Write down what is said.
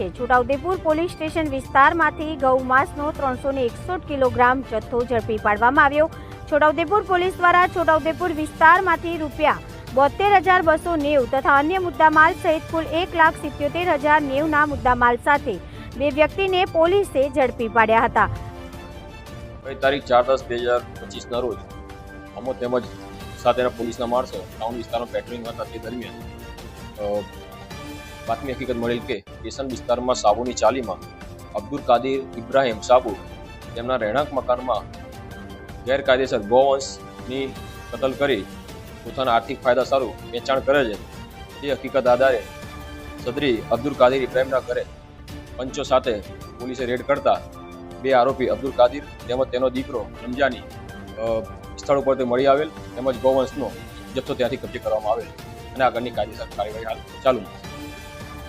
છે. Chhota Udepur police station વિસ્તારમાંથી ગૌમાંસનો ત્રણસો ને એકસઠ કિલોગ્રામ જથ્થો ઝડપી પાડવામાં આવ્યો. છોટાઉદેપુર પોલીસ દ્વારા છોટાઉદેપુર વિસ્તારમાંથી રૂપિયા બોતેર હજાર બસો નેવું તથા અન્ય મુદ્દામાલ સહિત કુલ એક લાખ સિત્યોતેર હજાર નેવના મુદ્દામાલ સાથે બે વ્યક્તિને પોલીસે ઝડપી પાડ્યા હતા. તારીખ ચાર દસ બે હજાર પચીસના રોજ અમો તેમજ સાથેના પોલીસના માણસો ટાઉન વિસ્તારમાં પેટ્રોલિંગ હતા તે દરમિયાન બાતમી હકીકત મળેલ કે કેસન વિસ્તારમાં સાબુની ચાલીમાં અબ્દુલ કાદિર ઇબ્રાહિમ સાબુ તેમના રહેણાંક મકાનમાં ગેરકાયદેસર ગૌવંશની કતલ કરી પોતાના આર્થિક ફાયદા સારું વેચાણ કરે છે. તે હકીકત આધારે સદરી અબ્દુલ કાદિર ઇબ્રાહિમના ઘરે પંચો સાથે પોલીસે રેડ કરતા બે આરોપી અબ્દુલ કાદિર તેમજ તેનો દીકરો રમજાની સ્થળ ઉપરથી મળી આવેલ તેમજ ગૌવંશનો જથ્થો ત્યાંથી કબજે કરવામાં આવેલ અને આગળની કાયદેસર કાર્યવાહી હાલ ચાલુ છે.